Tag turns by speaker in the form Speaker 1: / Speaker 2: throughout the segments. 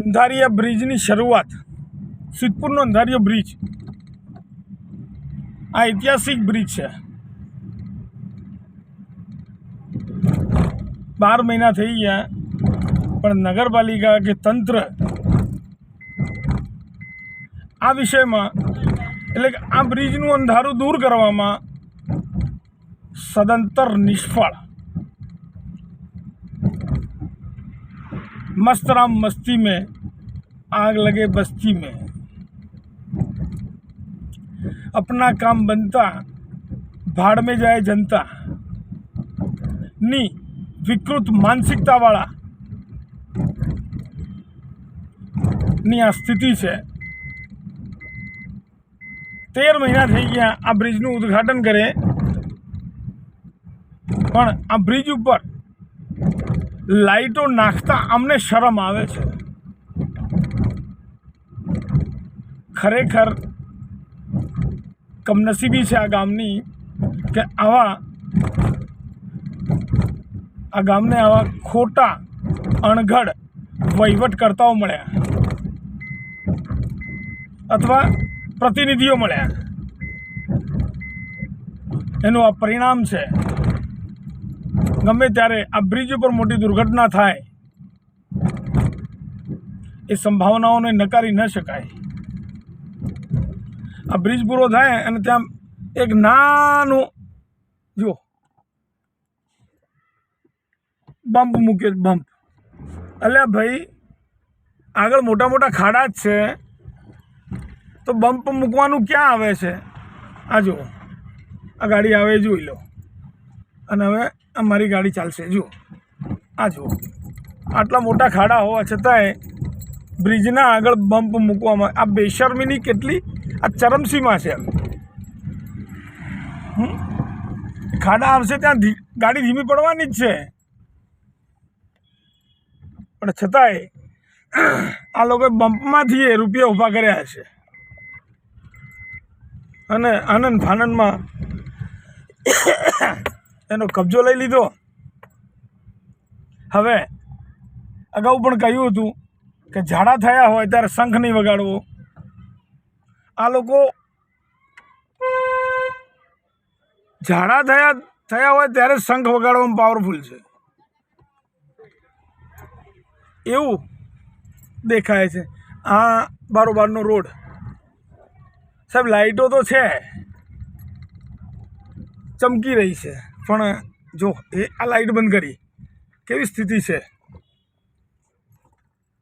Speaker 1: અંધારિયા બ્રિજની શરૂઆત, સિદ્ધપુરનો અંધારિયો બ્રિજ. આ ઐતિહાસિક બ્રિજ છે. બાર મહિના થઈ ગયા, પણ નગરપાલિકા કે તંત્ર આ વિષયમાં, એટલે કે આ બ્રિજનું અંધારું દૂર કરવામાં સદંતર નિષ્ફળ. मस्त राम मस्ती में आग लगे बस्ती में अपना काम बनता ભાડ में જાય જનતા ની વિકૃત માનસિકતાવાળા ની આ સ્થિતિ છે તેર મહિના થઈ ગયા આ બ્રિજનું ઉદ્ઘાટન કરે પણ આ બ્રિજ ઉપર લાઈટો નાખતા અમને શરમ આવે છે. ખરેખર કમનસીબી છે આ ગામની કે આવા આ ગામને આવા ખોટા અણઘડ વહીવટકર્તાઓ મળ્યા અથવા પ્રતિનિધિઓ મળ્યા. એનું આ પરિણામ છે ગમે ત્યારે આ બ્રિજ ઉપર મોટી દુર્ઘટના થાય, એ સંભાવનાઓને નકારી ન શકાય. આ બ્રિજ પૂરો થાય અને ત્યાં એક નાનું, જુઓ, બમ્પ મૂક્યો બમ્પ. અલ્યા ભાઈ, આગળ મોટા મોટા ખાડા જ છે. તો બમ્પ મૂકવાનું ક્યાં આવે છે? આ જુઓ, આ ગાડી આવે જોઈ લો. અને હવે આ મારી ગાડી ચાલશે. જુઓ. આ જુઓ. આટલા મોટા ખાડા હોવા છતાંય બ્રિજના આગળ બમ્પ મૂકવામાં આ બેશરમીની કેટલી? આ ચરમસીમા છે? ખાડા આવશે ત્યાં ગાડી ધીમી પડવાની જ છે. પણ છતાંય આ લોકોએ બમ્પમાંથી એ રૂપિયા ઊભા કર્યા છે અને આનંદ ફાનંદમાં એનો કબજો લઈ લીધો. હવે અગાઉ પણ કહ્યું હતું કે ઝાડા થયા હોય ત્યારે શંખ નહીં વગાડવો. આ લોકો ઝાડા થયા થયા હોય ત્યારે શંખ વગાડવામાં પાવરફુલ છે. એવું દેખાય છે. આ બારોબારનો રોડ. સાહેબ લાઇટો તો છે. ચમકી રહી છે. પણ જો એ આ લાઇટ બંધ કરી, કેવી સ્થિતિ છે?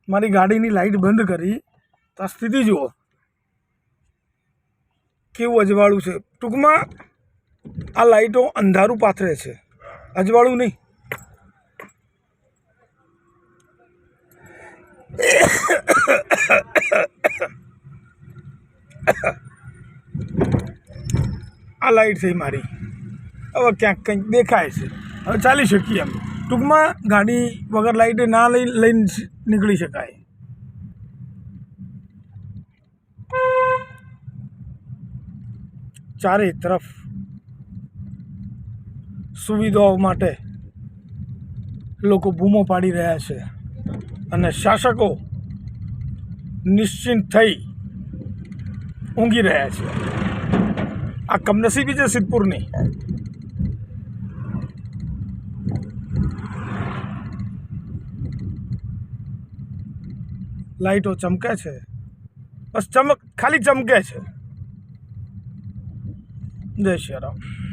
Speaker 1: મારી ગાડીની લાઇટ બંધ કરી, તો આ સ્થિતિ જુઓ. કેવું અજવાળું છે. ટૂંકમાં આ લાઇટો અંધારું પાથરે છે. અજવાળું નહીં. આ લાઇટ થઈ મારી. હવે ક્યાંક કંઈક દેખાય છે. હવે ચાલી શકીએ એમ. ટૂંકમાં ગાડી વગર લાઇટે ના લઈ લઈને નીકળી શકાય. ચારે તરફ સુવિધાઓ માટે લોકો બૂમો પાડી રહ્યા છે અને શાસકો નિશ્ચિંત થઈ ઊંઘી રહ્યા છે. આ કમનસીબી છે સિદ્ધપુરની. લાઈટો ચમકે છે. બસ ચમક ખાલી ચમકે છે. જય શ્રી રામ.